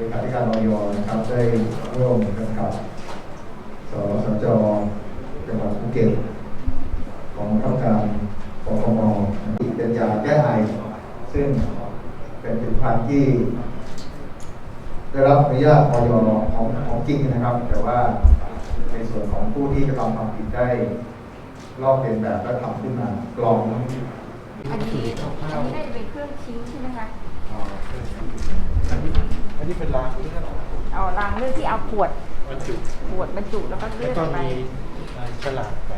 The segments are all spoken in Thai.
เลขาธิการอยนะครับได้ร่วมกันกับสสจจังหวัดภูเก็ตของต้องการปคมเป็นยาแก้ไอซึ่งเป็นผลิตภัณฑ์ที่ ได้รับอนุญาตออยของของจริงนะครับ แต่ว่าในส่วนของผู้ที่กระทำความผิดได้ลอกเลียนแบบและทำขึ้นมากรองอันนี้อันนี้น่าจะเป็นเครื่องทิ้งใช่ไหมคะ อันนี้เป็นรางเลือดเอารางเลือดที่เอาขวดบรรจุขวดบรรจุแล้วก็เลืแล้อวดก็ไปมีฉลากไป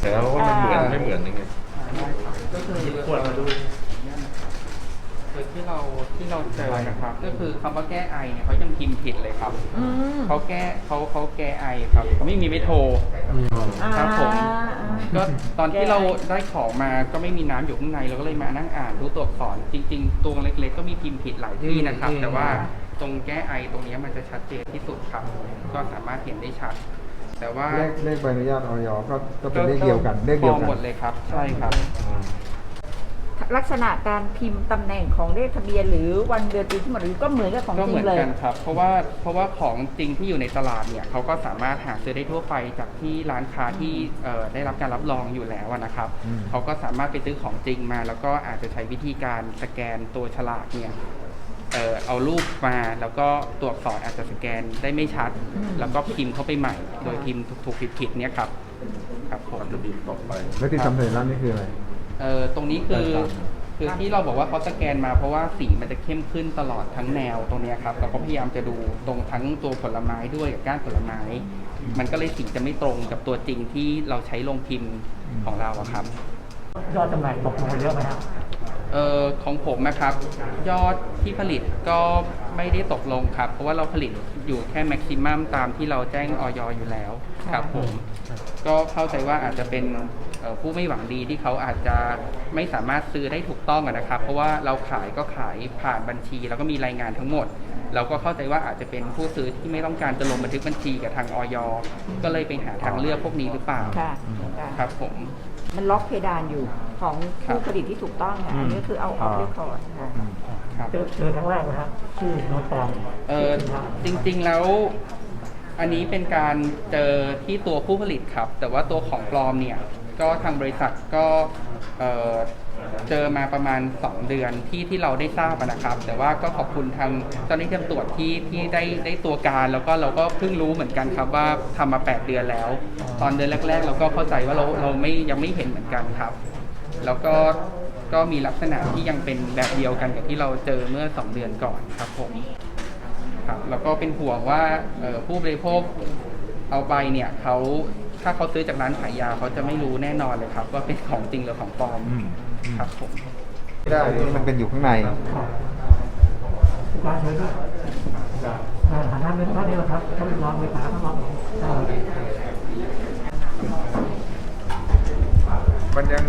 แต่แล้วว่ามันเหมือนไม่เหมือนยังไงก็คือหยิบขวดมาดู คือที่เราที่เราเจอนะครับ ก็คือคำว่าแก้ไอเนี่ยเขายังพิมพ์ผิดเลยครับอืมเขาแก้เขาเขาแก้ไอครับเขาไม่มีไม่โทรครับผมอ่าอ่าก็ตอนที่เราได้ของมาก็ไม่มีน้ำอยู่ข้างในเราก็เลยมานั่งอ่านดูตัวอักษรจริง ๆ ตัวเล็กๆ ก็มีพิมพ์ผิดหลายที่นะครับแต่ว่าตรงแก้ไอตรงเนี้ยมันจะชัดเจนที่สุดครับ ก็สามารถเห็นได้ชัด แต่ว่าเลขเลขใบอนุญาตออยก็ก็เป็นเลขเดียวกันเลขเดียวพอกัหมดนเลยครับ ใช่ครับ ลักษณะการพิมพ์ตำแหน่งของเลขทะเบียนหรือวันเดือนปีที่หมดอายุก็เหมือนกับของก็จริเหมืงอนเลย กันครับ เพราะว่าเพราะว่าของจริงที่อยู่ในตลาดเนี่ยเขาก็สามารถหาซื้อได้ทั่วไปจากที่ร้านค้าที่เอ่อได้รับการรับรองอยู่แล้วอะนะครับอืม เขาก็สามารถไปซื้อของจริงมา แล้วก็อาจจะใช้วิธีการสแกนตัวฉลากเนี่ยเอ่อเอารูปมาแล้วก็ตัวอักษรอาจจะสแกนได้ไม่ชัดแล้วก็พิมพ์เข้าไปใหม่ โดยพิมพ์ถูกๆผิดๆเนี่ยครับครับผมมันจะบีบต่อไป แล้วที่ทำเสร็จแล้วนี่คืออะไร เอ่อตรงนี้คือครับคือที่เราบอกว่าเขาสแกนมาเพราะว่าสีมันจะเข้มขึ้นตลอดทั้งแนวตรงเนี้ยครับเราก็พยายามจะดูตรงทั้งตัวผลไม้ด้วยกับก้านผลไม้ มันก็เลยสีจะไม่ตรงกับตัวจริงที่เราใช้ลงพิมพ์ของเราอะครับ ยอดจำหน่ายตกลงไปเยอะไหมครับเอ่อของผมนะครับ ยอดที่ผลิตก็ไม่ได้ตกลงครับ เพราะว่าเราผลิตอยู่แค่แม็กซิมัมตามที่เราแจ้งออยอยู่แล้วครับผม ก็เข้าใจว่าอาจจะเป็นเอ่อ ผู้ไม่หวังดีที่เขาอาจจะไม่สามารถซื้อได้ถูกต้องอะนะครับ เพราะว่าเราขายก็ขายผ่านบัญชี แล้วก็มีรายงานทั้งหมด เราก็เข้าใจว่าอาจจะเป็นผู้ซื้อที่ไม่ต้องการจะลงบันทึกบัญชีกับทางออยก็เลยไปหาทางเลือกพวกนี้หรือเปล่าค่ะค่ะครับผม มันล็อกเพดานอยู่ของครัผู้บผลิตที่ถูกต้องค่ะอันนี้คือเอาออกเรียกก่อนค่ะ ครับ เจอเจอครั้งแรกนะครับชื่อโน้ตปลอมเออจริงๆแล้วอันนี้เป็นการเจอที่ตัวผู้ผลิตครับ แต่ว่าตัวของปลอมเนี่ย ก็ทางบริษัทก็เอ่อเจอมาประมาณ 2 เดือนที่ที่เราได้ทราบอะนะครับ แต่ว่าก็ขอบคุณทางเจ้าหน้าที่ตำรวจที่ที่ได้ได้ตัวการแล้วก็เราก็เพิ่งรู้เหมือนกันครับว่าทำมา 8 เดือนแล้ว ตอนเดือนแรก ๆ เราก็เข้าใจว่าเราเราไม่ยังไม่เห็นเหมือนกันครับ แล้วก็ก็มีลักษณะที่ยังเป็นแบบเดียวกันกับที่เราเจอเมื่อ 2 เดือนก่อนครับผมครับแล้วก็เป็นห่วงว่าเอ่อผู้บริโภคเอาไปเนี่ยเขา ถ้าเขาซื้อจากร้านขายยาเขาจะไม่รู้แน่นอนเลยครับ ว่าเป็นของจริงหรือของปลอมอืมอืม ครับผมไม่ได้มันเป็นอยู่ข้างในร้านเชิญด้วยฐานะเป็นท่านนี้นะครับท่านรองเลขาท่านรองมันยัง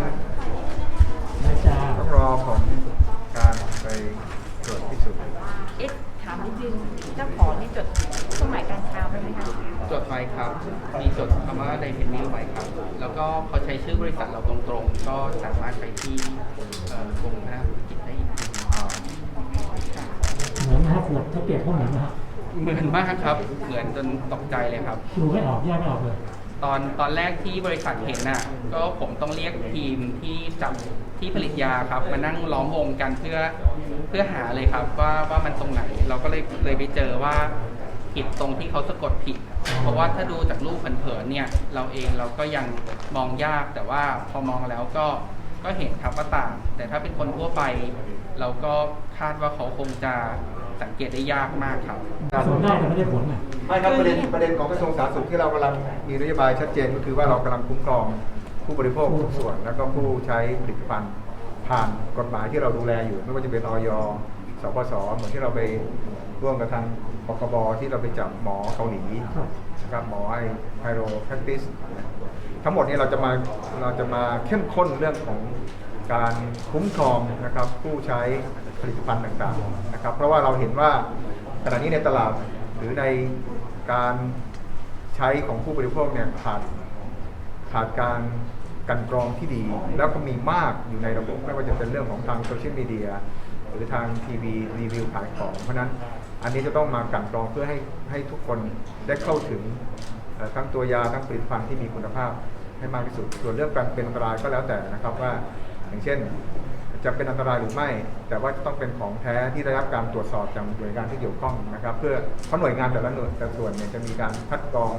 ว่าไดเพนนิลไว้ครับ แล้วก็เขาใช้ชื่อบริษัทเราตรงๆ ก็สามารถไปที่เอ่อกรมพัฒนาธุรกิจได้อีกทีเหมือนนะฮะขวดถ้าเปรียบก็เหมือนนะฮะเหมือนมากครับ เหมือนจนตกใจเลยครับ ดูไม่ออกแยกไม่ออกเลย ตอนตอนแรกที่บริษัทเห็นน่ะ ก็ผมต้องเรียกทีมที่จับที่ผลิตยาครับ มานั่งล้อมวงกันเพื่อเพื่อหาเลยครับว่าว่ามันตรงไหน เราก็เลยเลยไปเจอว่า ผิดตรงที่เขาสะกดผิด เพราะว่าถ้าดูจากรูปเผินๆเนี่ย เราเองเราก็ยังมองยากแต่ว่าพอมองแล้วก็ก็เห็นครับว่าต่าง แต่ถ้าเป็นคนทั่วไป เราก็คาดว่าเขาคงจะสังเกตได้ยากมากครับส่วนได้แต่ไม่ได้ผลน่ะไม่ครับประเด็นประเด็นของกระทรวงสาธารณสุขที่เรากำลังมีนโยบายชัดเจนก็คือว่าเรากำลังคุ้มครองผู้บริโภคทุกส่วน แล้วก็ผู้ใช้ผลิตภัณฑ์ผ่านกฎหมายที่เราดูแลอยู่ ไม่ว่าจะเป็นออยสปสเหมือนที่เราไป ร่วมกับทางปคบที่เราไปจับหมอเกาหลีนะครับหมอไอไพโรแพคติสทั้งหมดนี้เราจะมาเราจะมาเข้มข้นเรื่องของการคุ้มครองนะครับผู้ใช้ผลิตภัณฑ์ต่างๆนะครับ เพราะว่าเราเห็นว่าขณะนี้ในตลาดหรือในการใช้ของผู้บริโภคเนี่ยขาดขาดการกลันกรองที่ดี แล้วก็มีมากอยู่ในระบบ ไม่ว่าจะเป็นเรื่องของทางโซเชียลมีเดียรือทางทีวีรีวิวขายของ เพราะฉะนั้น อันนี้จะต้องมากลั่นกรองเพื่อให้ให้ทุกคนได้เข้าถึงทั้งตัวยาทั้งผลิตภัณฑ์ที่มีคุณภาพให้มากที่สุด ส่วนเรื่องการเป็นอันตรายก็แล้วแต่นะครับว่าอย่างเช่น จะเป็นอันตรายหรือไม่ แต่ว่าต้องเป็นของแท้ที่ได้รับการตรวจสอบจากหน่วยงานที่เกี่ยวข้องนะครับ เพื่อเพราะหน่วยงานแต่ละหน่วยแต่ส่วนเนี่ยจะมีการคัดกรอง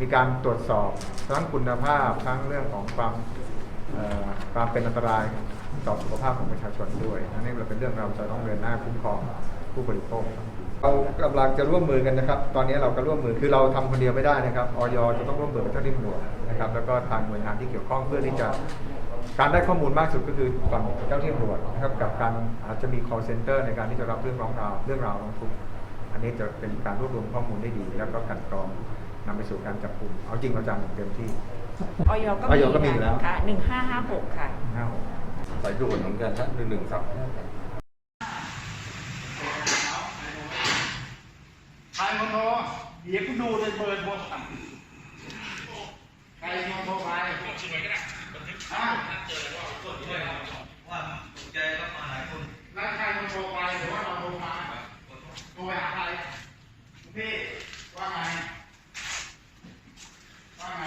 มีการตรวจสอบทั้งคุณภาพทั้งเรื่องของความความเป็นอันตรายต่อสุขภาพของประชาชนด้วยอันนี้เราเป็นเรื่องเราจะต้องเดินหน้าคุ้มครองผู้บริโภค เรากำลังจะร่วมมือกันนะครับ ตอนนี้เราก็ร่วมมือคือเราทำคนเดียวไม่ได้นะครับออยจะต้องร่วมมือกับเจ้าหน้าที่ตำรวจนะครับ แล้วก็ทางหน่วยงานที่เกี่ยวข้องเพื่อที่จะการได้ข้อมูลมากสุดก็คือฝั่งเจ้าหน้าที่ตำรวจนะครับกับการอาจจะมี call center ในการที่จะรับเรื่องร้องราวเรื่องราวร้องทุกข์อันนี้จะเป็นการรวบรวมข้อมูลได้ดี แล้วก็กลันกรองนำไปสู่การจับกลุ่มเอาจริงเอาจังเต็มที่ออยก็ออยก็มีอยู่แล้วค่ะหนึ่งห้าห้าหกค่ะห้าหกสายด่วนเหมือนกันฮะหนึ่งหนึ่งสาม ใครมาโทรเดี๋ยวกูดูเลยเบอร์โทรศัพท์ใครมาโทรไปอะแล้วใครมาโทรไปหรือว่าเราโทรมาโทรไปหาใครพี่ว่าไงว่าไง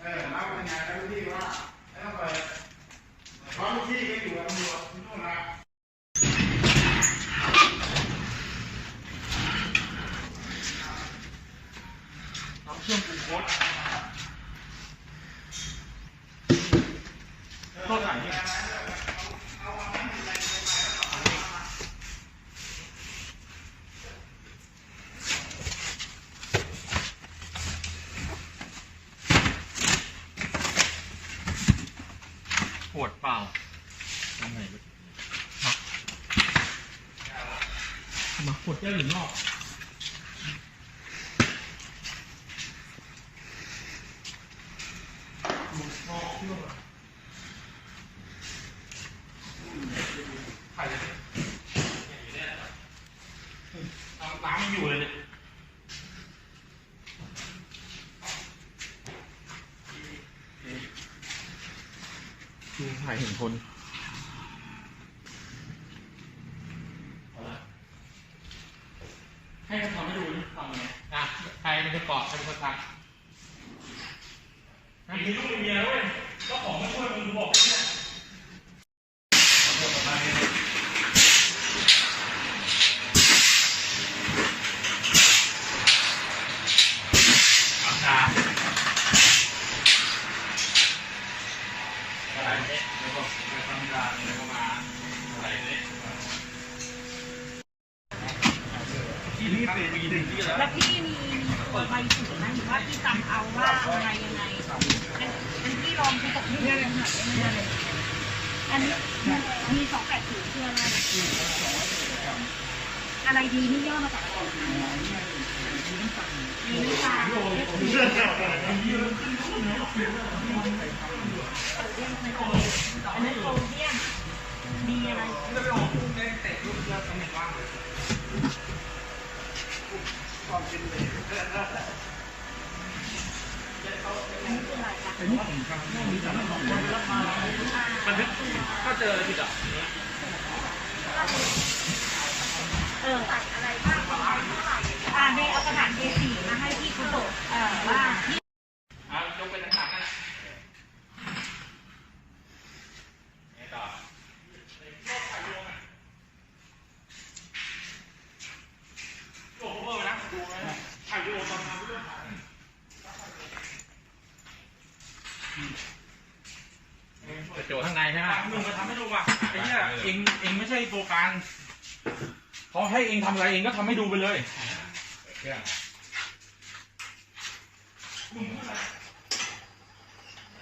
เออแล้วเป็นไงแล้วพี่ว่าไม่ต้องเปิดเพราะลูกพี่ก็อยู่กับตำรวจที่นู่นนะ เอาเค รื่องปรุงรสต้นไหนปวดเปล่าตรงไหนมาปวดแก้หรือนอก น้ำน้ำอยู่เลยเนี่ยดูถ่ายเห็นคนให้เขาทำให้ดูนี่ทำไงอะใครเป็นคนกรอบใครเป็นคนทำมีลูกมีเมียเว้ย เจ้าของไม่ช่วยมึงบอกเนี่ยแล้วพี่มีเปิดใบสูตรไหมหรือว่าพี่จำเอาว่าอะไรยังไงอันอันที่ ลองที่ตกนี่เนี่ยเลยค่ะเนี่ยเลยอันนี้มีสองแปดศูนย์คืออะไรอะไรดีนี่ย่อมาจากอะไรมีน้ำตาลอันนั้นโซเดียมดีอะไรอันนี้คืออะไรคะ บันทึกถ้าเจอผิดอะเออตัดอะไรบ้างอ่าในเอากระดาษ A4 มาให้พี่คุณโตเออว่าพี่ อะยกไปต่างๆนะไงต่อโอ้โหนะดูนะถ่ายวิดีโอตอนทำด้วยจะโจ ข้างในใช่ไหมหนึ่งมาทำให้ดูว่ะไอ้เนี่ยเองเองไม่ใช่ตัวการเขาให้เองทำอะไรเองก็ทำให้ดูไปเลย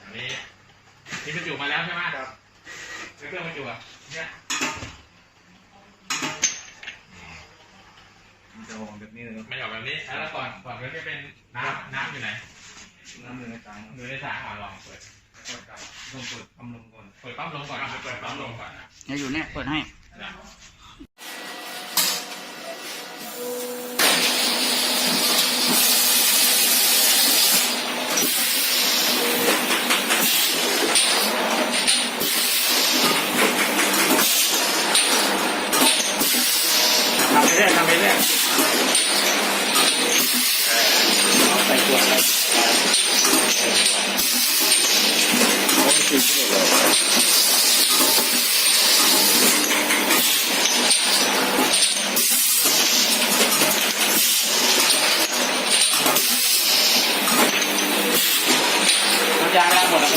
อันนี้นี่บรรจุมาแล้วใช่ไหมครับเครื่องบรรจุอะเนี่ยจะมองแบบนี้เลยไม่ออกแบบนี้แล้วก่อนก่อนก็จะเป็นน้ำน้ำอยู่ไหนน้ำเนื้อจางอยู่ในสายอ่อนลองเปิด ต้องเปิดปั๊มลมก่อนเปิดปั๊มลมก่อน เปิดปั๊มลงก่อนเนี่ยอยู่เนี่ยเปิดให้ นะ จ้างได้หมดแล้ว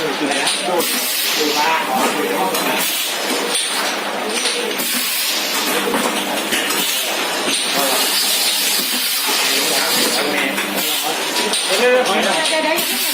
ดูดูนะดูดูบ้าขอดูห้องนะเดี๋ยวเดี๋ยวเดี๋ยว